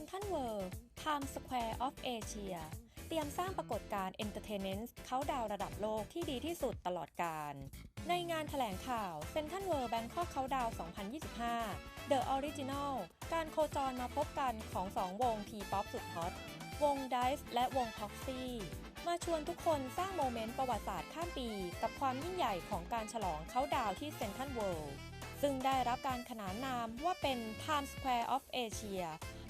นทรัลเวิลด์ Times Square of Asia เตรียมสร้างปรากฏการณ์ Entertainment เขาดาวระดับโลกที่ดีที่สุดตลอดการ ในงานแถลงข่าว Central World Bangkok Countdown 2025 The Original การโคจรมาพบกันของ 2 วง T-POP สุดฮอต วง DICE และวง Proxy มาชวนทุกคนสร้างโมเมนต์ประวัติศาสตร์ข้ามปี กับความยิ่งใหญ่ของการฉลองเขาดาวที่ Central World ซึ่งได้รับการขนานนามว่าเป็น Times Square of Asia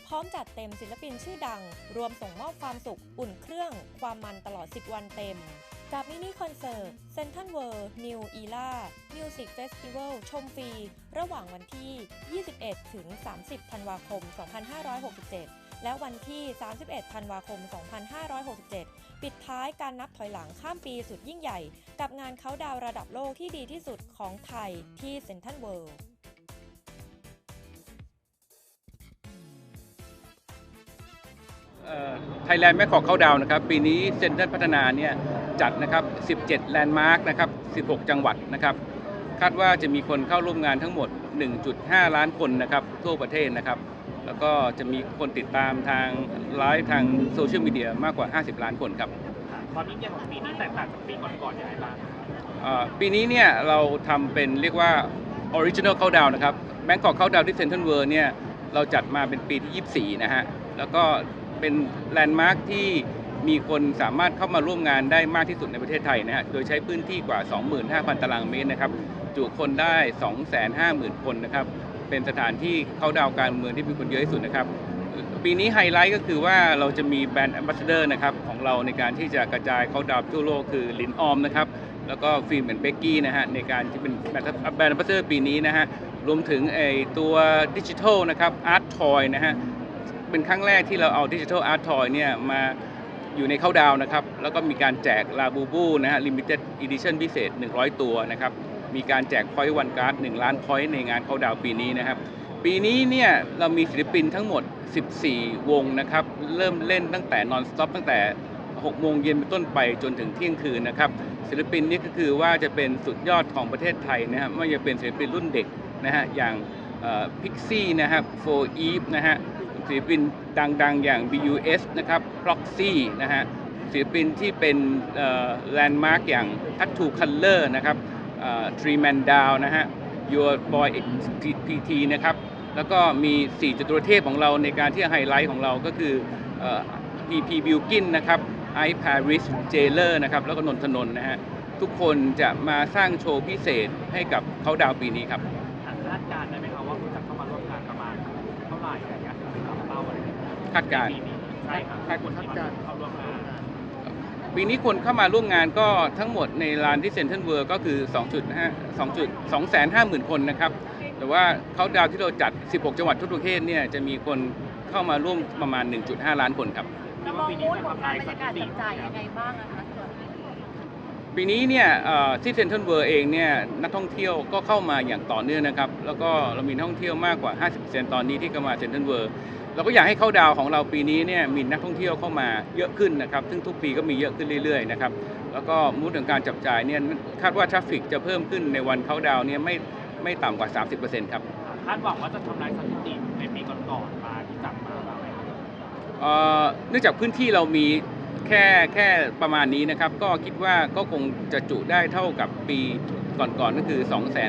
พร้อมจัดเต็มศิลปินชื่อดัง รวมส่งมอบความสุข อุ่นเครื่อง ความมันตลอด 10 วันเต็ม กับมินิคอนเสิร์ต Central World New Era Music Festival ชมฟรี ระหว่างวันที่ 21 ถึง 30 ธันวาคม 2567และวันที่ 31 ธันวาคม 2567 ปิดท้ายการนับถอยหลังข้ามปีสุดยิ่งใหญ่ กับงานเขาดาวระดับโลกที่ดีที่สุดของไทยที่ Central World ไทยแลนด์แม่ขอเข้าดาวน์นะครับ ปีนี้เซ็นทรัลพัฒนาเนี่ยจัดนะครับ 17 แลนด์มาร์คนะครับ 16 จังหวัดนะครับ คาดว่าจะมีคนเข้าร่วมงานทั้งหมด 1.5 ล้านคนนะครับ ทั่วประเทศนะครับ แล้วก็จะมีคนติดตามทางไลฟ์ทางโซเชียลมีเดียมากกว่า 50 ล้านคนครับความยิ่งใหญ่ของปีนี้แตกต่างจากปีก่อนๆยังไงบ้างเอ่อปีนี้เนี่ยเราทำเป็นเรียกว่า Original Countdown นะครับ Bangkok Countdown ที่ Central World เนี่ยเราจัดมาเป็นปีที่ 24 นะฮะ แล้วก็ เป็นแลนด์มาร์คที่มีคนสามารถเข้ามาร่วมงานได้มากที่สุดในประเทศไทยนะฮะ โดยใช้พื้นที่กว่า 25,000 ตารางเมตรนะครับ จุคนได้ 250,000 คนนะครับ เป็นสถานที่เข้าดาวการเมืองที่มีคนเยอะที่สุดนะครับ ปีนี้ไฮไลท์ก็คือว่าเราจะมีแบรนด์แอมบาสเดอร์นะครับของเราในการที่จะกระจายเข้าดาวทั่วโลกคือลินออมนะครับ แล้วก็ฟิล์มเหมือนเบกกี้นะฮะในการที่เป็นแบรนด์แบรนด์แอมบาสเดอร์ปีนี้นะฮะ รวมถึงไอตัวดิจิทัลนะครับอาร์ตทอยนะฮะ เป็นครั้งแรกที่เราเอาดิจิทัลอาร์ตทอยเนี่ยมาอยู่ในเข้าดาวนะครับ แล้วก็มีการแจกลาบูบูนะฮะลิมิเต็ดอีดิชั่นพิเศษ 100 ตัวนะครับ มีการแจกพอยต์วันการ์ด1ล้านพอยต์ในงานเข้าดาวปีนี้นะครับ ปีนี้เนี่ยเรามีศิลปินทั้งหมด 14 วงนะครับ เริ่มเล่นตั้งแต่นอนสต็อปตั้งแต่6โมงเย็นเป็นต้นไปจนถึงเที่ยงคืนนะครับ ศิลปินนี่ก็คือว่าจะเป็นสุดยอดของประเทศไทยนะครับไม่ว่าจะเป็นศิลปินรุ่นเด็กนะฮะอย่างพิกซี่นะครับโฟอีฟนะฮะ ศิลปินดังๆ อย่าง BUS นะครับ Proxy นะฮะศิลปินที่เป็นแลนด์มาร์กอย่าง Tattoo Color นะครับทรีแมนดาวนะฮะ Your Boy PT นะครับ แล้วก็มี 4 จตุรเทพของเราในการที่ไฮไลท์ของเราก็คือ PP Bilkin นะครับ i Paris Jailer นะครับ แล้วก็นนทนนนะฮะ ทุกคนจะมาสร้างโชว์พิเศษให้กับเขาดาวปีนี้ครับ คาดการณ์ปีนี้ใช่ครับคาดคนที่มาเข้าร่วมงานปีนี้คนเข้ามาร่วมงานก็ทั้งหมดในลานที่เซ็นทรัลเวิร์ก็คือ2.5 2 2 5 0 0 0 0คนนะครับ แต่ว่าเขาดาวน์ที่เราจัด 16 จังหวัดทั่วประเทศเนี่ยจะมีคนเข้ามาร่วมประมาณ 1.5 ล้านคนครับคิดมว่าองปีนี้มูดจะของทำกาลารยบรสรยากาศถิจัติบจ่ายยังไงบ้างอะคะสำหรับปีนี้ปีนี้เนี่ยเอ่อที่เซ็นทรัลเวิร์เองเนี่ยนักท่องเที่ยวก็เข้ามาอย่างต่อเนื่องนะครับ แล้วก็เรามีนักท่องเที่ยวมากกว่า 50%ตอนนี้ที่เข้ามาเซ็นทรัลเวิร์ เราก็อยากให้เข้าดาวน์ของเราปีนี้เนี่ยมีนักท่องเที่ยวเข้ามาเยอะขึ้นนะครับ ซึ่งทุกปีก็มีเยอะขึ้นเรื่อยๆนะครับ แล้วก็มูดของการจับจ่ายเนี่ยคาดว่าทราฟฟิกจะเพิ่มขึ้นในวันเข้าดาวน์เนี่ยไม่ไม่ต่ำกว่า 30%ครับ คาดหวังว่าจะทำลายสถิติในปีก่อนๆมาที่จัดมาบ้างไหมครับเอ่อเนื่องจากพื้นที่เรามีแค่แค่ประมาณนี้นะครับ ก็คิดว่าก็คงจะจุได้เท่ากับปีก่อนๆก็คือ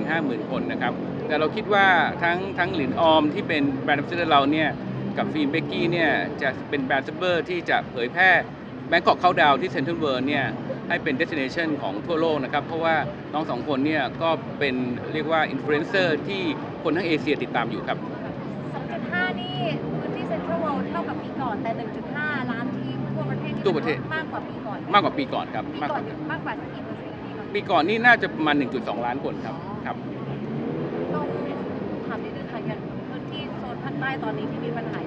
250,000 คนนะครับ แต่เราคิดว่าทั้งทั้งหลินออมที่เป็นแบรนด์ a m b a s s a d o r เราเนี่ย กับฟิล์มเบกกี้เนี่ยจะเป็นแบรนด์ a m b a s s a d o r ที่จะเผยแพร่แบงกอกเข้าดาวที่เซ็นทรัลเวิร์เนี่ยให้เป็น destination ของทั่วโลกนะครับ เพราะว่าน้องสองคนเนี่ยก็เป็นเรียกว่าอินฟลูเอนเซอร์ที่คนทั้งเอเชียติดตามอยู่ครับ2.5 นี่พื้นที่เซ็นทรัลเวิลด์เท่ากับปีก่อน แต่ 1.5 ล้านที่ทั่วประเทศนี่ทั่วประเทศมากกว่าปีก่อน มากกว่าปีก่อนครับปีมากก่กอนว่ามากกว่าสักกี่เปอร์เซ็นต์ปีก่อนปีก่อนนี่น่าจะประมาณ 1.2 ล้านคนครับครับต้องถามนิดนึงค่ะอย่างพื้นที่โซนภาคใต้ตอนนี้ที่มีปัญหา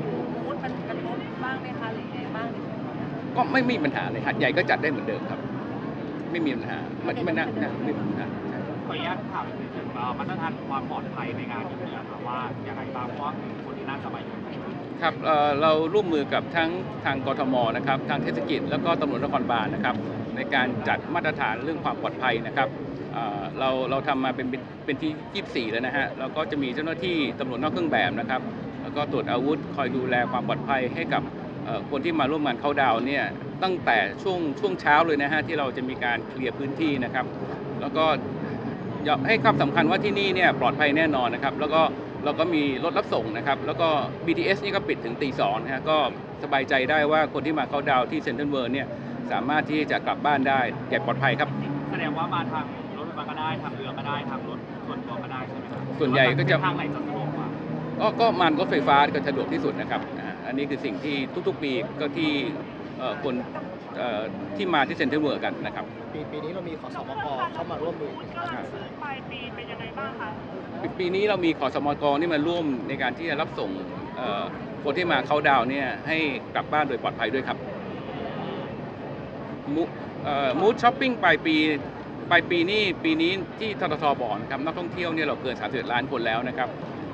างไหมคะหรือยังไงบ้างในช่วงนี้ก็ไม่มีปัญหาเลยหัดใหญ่ก็จัดได้เหมือนเดิมครับ ไม่มีปัญหาไม่ไม่น่าน่าไม่มีปัญหาใช่ ขออนุญาตถามอีกนิดนึงเอ่อมาตรฐานความปลอดภัยในงานนี้นะครับว่ายังไงบ้างเพราะว่าคนน่าจะมาอยู่ ครับเอ่อเราร่วมมือกับทั้งทางกทมนะครับ ทางเทศกิจแล้วก็ตำรวจนครบาลนะครับ ในการจัดมาตรฐานเรื่องความปลอดภัยนะครับเอ่อเราเราทำมาเป็นเป็นเป็นที่ 24 แล้วนะฮะเราก็จะมีเจ้าหน้าที่ตำรวจนอกเครื่องแบบนะครับคแล้วก็ตรวจอาวุธคอยดูแลความปลอดภัยให้กับเอ่อ คนที่มาร่วมงานเข้าดาวน์เนี่ยตั้งแต่ช่วงช่วงเช้าเลยนะฮะที่เราจะมีการเคลียร์พื้นที่นะครับ แล้วก็อยากให้ความสำคัญว่าที่นี่เนี่ยปลอดภัยแน่นอนนะครับ แล้วก็เราก็มีรถรับส่งนะครับ แล้วก็ BTS นี่ก็ปิดถึงตีสองนะฮะก็สบายใจได้ว่าคนที่มาเข้าดาวน์ที่เซ็นทรัลเวิร์เนี่ยสามารถที่จะกลับบ้านได้อย่างปลอดภัยครับ แสดงว่ามาทางรถไฟฟ้าก็ได้ทางเรือก็ได้ทางรถส่วนตัวก็ได้ใช่ไหมครับส่วนใหญ่ก็จะทางไหนจะสะดวกกว่าก็ก็มันรถไฟฟ้าก็สะดวกที่สุดนะครับ อ่าอันนี้คือสิ่งที่ทุกๆปีก็ที่เอ่อคนเอ่อที่มาที่เซ็นทรัลเวิร์กันนะครับ ปีปีนี้เรามีขอสมกเข้ามาร่วมมือไหมครับปลายปีเป็นยังไงบ้างคะปีปีนี้เรามีขอสมกนี่มาร่วมในการที่จะรับส่งเอ่อคนที่มาเข้าดาวน์เนี่ยให้กลับบ้านโดยปลอดภัยด้วยครับมูดช้อปปิ้งปลายปีปลายปีนี้ปีนี้ที่ทททบอกนะครับนักท่องเที่ยวเนี่ยเราเกิน 31 ล้านคนแล้วนะครับ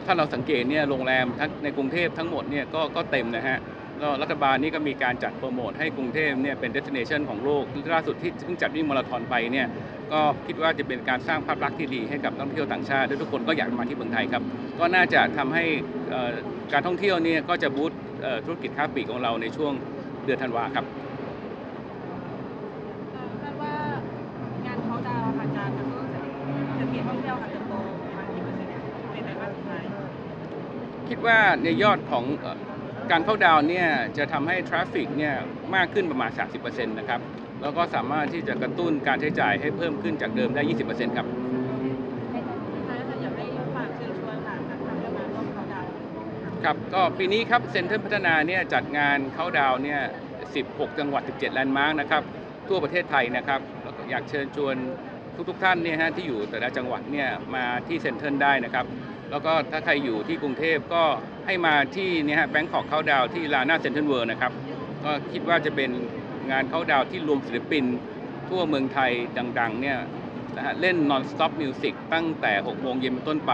ถ้าเราสังเกตเนี่ยโรงแรมทั้งในกรุงเทพทั้งหมดเนี่ยก็ก็เต็มนะฮะแล้วรัฐบาลนี่ก็มีการจัดโปรโมทให้กรุงเทพเนี่ยเป็น destination ของโลกล่าสุดที่เพิ่งจัดวิ่งมาราธอนไปเนี่ยก็คิดว่าจะเป็นการสร้างภาพลักษณ์ที่ดีให้กับนักท่องเที่ยวต่างชาติและทุกคนก็อยากมาที่เมืองไทยครับ ก็น่าจะทำให้การท่องเที่ยวเนี่ยก็จะบูสต์ธุรกิจค้าปลีกของเราในช่วงเดือนธันวาครับ คาดว่างานเขาดาวน์ค่ะจะกระตุ้นเศรษฐกิจท่องเที่ยวค่ะเติบโตประมาณกี่เปอร์เซ็นต์ในไตรมาสสุดท้าย คิ ดว่าในยอดของเอ่อการเข้าดาวน์เนี่ยจะทำให้ทราฟฟิกเนี่ยมากขึ้นประมาณ 30%นะครับ แล้วก็สามารถที่จะกระตุ้นการใช้จ่ายให้เพิ่มขึ้นจากเดิมได้ 20%ครับสุดท้ายค่ะอยากให้ฝากเชิญชวนค่ะทางทางเรื่องงานร่วมเขาดาวน์ครับก็ปีนี้ครับเซ็นทรัลพัฒนาเนี่ยจัดงานเข้าดาวน์เนี่ย 16 จังหวัด 17 แลนด์มาร์กนะครับ ทั่วประเทศไทยนะครับแล้วก็อยากเชิญชวนทุกๆท่านเนี่ยฮะที่อยู่แต่ละจังหวัดเนี่ยมาที่เซ็นทรัลได้นะครับ แล้วก็ถ้าใครอยู่ที่กรุงเทพก็ให้มาที่นี่ฮะแบงคอกเข้าดาวที่ลาน่าเซ็นทรัลเวิร์นะครับ ก็คิดว่าจะเป็นงานเข้าดาวที่รวมศิลปิน ทั่วเมืองไทยดังๆเนี่ยนะฮะเล่น non-stop music ตั้งแต่ 6 โมงเย็นเป็นต้นไป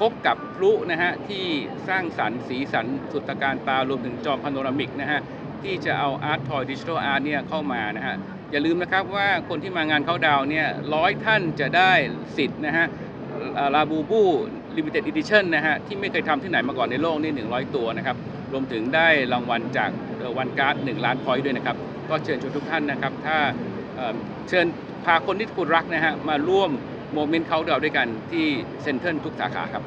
พบกับพลุนะฮะที่สร้างสรรค์สีสันสุดตะการตารวมถึงจอพาโนรามิกนะฮะที่จะเอาอาร์ตทอยดิจิทัลอาร์ตเนี่ยเข้ามานะฮะอย่าลืมนะครับว่าคนที่มางานเข้าดาวเนี่ยร้อยท่านจะได้สิทธิ์นะฮะลาบูบู ลิมิเต็ดอีดิชั่นนะฮะที่ไม่เคยทำที่ไหนมาก่อนในโลกนี่100 ตัวนะครับรวมถึงได้รางวัลจากวันการ์ด1ล้านพอยต์ด้วยนะครับก็เชิญชวนทุกท่านนะครับ ถ้าเเชิญพาคนที่คุณรักนะฮะมาร่วมโมเมนต์เขาเดาวด้วยกันที่เซ็นทรัลทุกสาขาครับ